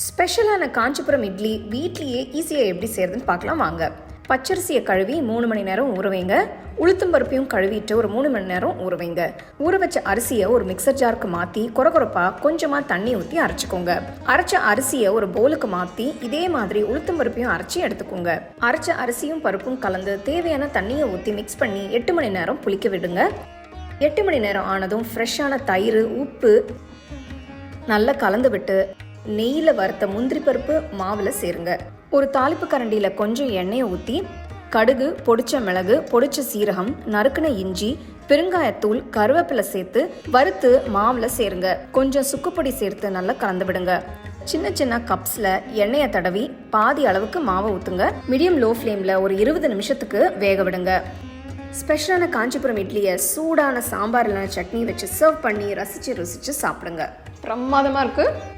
ஸ்பெஷலான காஞ்சிபுரம் இட்லி வீட்லேயே ஈஸியாக எப்படி செய்கிறதுன்னு பார்க்கலாம் வாங்க. பச்சரிசியை கழுவி மூணு மணி நேரம் ஊற வைங்க. உளுத்தம் பருப்பையும் கழுவிட்டு ஒரு மூணு மணி நேரம் ஊற வைங்க. ஊற வச்ச அரிசியை ஒரு மிக்சர் ஜாருக்கு மாற்றி குறகுறப்பாக கொஞ்சமாக தண்ணி ஊற்றி அரைச்சிக்கோங்க. அரைச்ச அரிசியை ஒரு பவுலுக்கு மாற்றி இதே மாதிரி உளுத்தம் பருப்பையும் அரைச்சி எடுத்துக்கோங்க. அரைச்ச அரிசியும் பருப்பும் கலந்து தேவையான தண்ணியை ஊற்றி மிக்ஸ் பண்ணி எட்டு மணி நேரம் புளிக்க விடுங்க. எட்டு மணி நேரம் ஆனதும் ஃப்ரெஷ்ஷான தயிர் உப்பு நல்லா கலந்து விட்டு நெய்யில் வறுத்த முந்திரி பருப்பு மாவில் சேருங்க. ஒரு தாளிப்பு கரண்டியில் கொஞ்சம் எண்ணெயை ஊற்றி கடுகு பொடிச்ச மிளகு பொடிச்ச சீரகம் நறுக்குன இஞ்சி பெருங்காயத்தூள் கருவேப்பிலை சேர்த்து வறுத்து மாவில் சேருங்க. கொஞ்சம் சுக்குப்பொடி சேர்த்து நல்லா கலந்து விடுங்க. சின்ன சின்ன கப்ஸில் எண்ணெயை தடவி பாதி அளவுக்கு மாவை ஊற்றுங்க மீடியம் லோ ஃப்ளேமில் ஒரு இருபது நிமிஷத்துக்கு வேக விடுங்க. ஸ்பெஷலான காஞ்சிபுரம் இட்லியை சூடான சாம்பார் இல்லைனா சட்னி வச்சு சர்வ் பண்ணி ரசித்து ருசித்து சாப்பிடுங்க. பிரமாதமாக இருக்குது